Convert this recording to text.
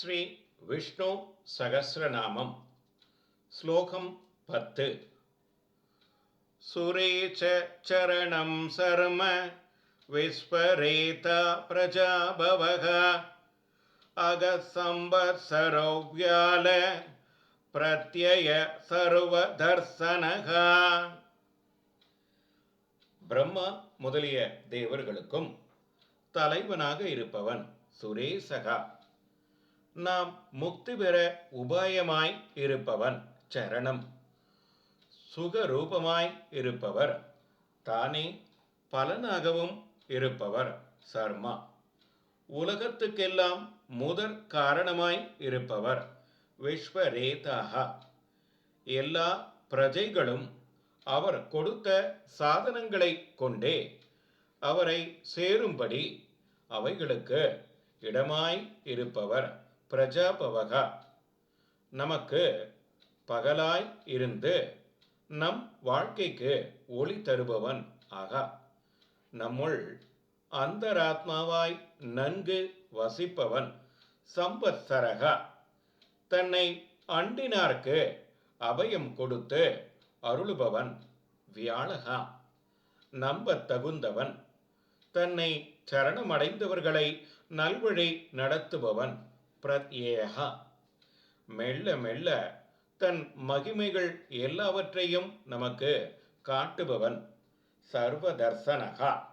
ஸ்ரீ விஷ்ணு சகசிரநாமம். ஸ்லோகம் பத்து. சுரேச்சரணம் சர்ம விஸ்வரேதா பிரஜாபவக அகசம்பத்சரவ்யால பிரத்யய சர்வதர்சனக பிரம்மா முதலிய தேவர்களுக்கும் தலைவனாக இருப்பவன் சுரேசகா. நாம் முக்தி பெற உபாயமாய் இருப்பவன் சரணம். சுகரூபமாய் இருப்பவர். தானே பலனாகவும் இருப்பவர் சர்மா. உலகத்துக்கெல்லாம் முதற் காரணமாய் இருப்பவர் விஸ்வரேதாக. எல்லா பிரஜைகளும் அவர் கொடுத்த சாதனங்களை கொண்டே அவரை சேரும்படி அவைகளுக்கு இடமாய் இருப்பவர். பிரஜாபவகா. நமக்கு பகலாய் இருந்து நம் வாழ்க்கைக்கு ஒளி தருபவன் ஆகா. நம்முள் அந்தராத்மாவாய் நன்கு வசிப்பவன் சம்பத்சரகா. தன்னை அண்டினார்க்கு அபயம் கொடுத்து அருளுபவன் வியாழகா. நம்பத் தகுந்தவன். தன்னை சரணமடைந்தவர்களை நல்வழி நடத்துபவன் பிரத்யேகா மெல்ல மெல்ல தன் மகிமைகள் எல்லாவற்றையும் நமக்கு காட்டுபவன் சர்வதர்சனகா.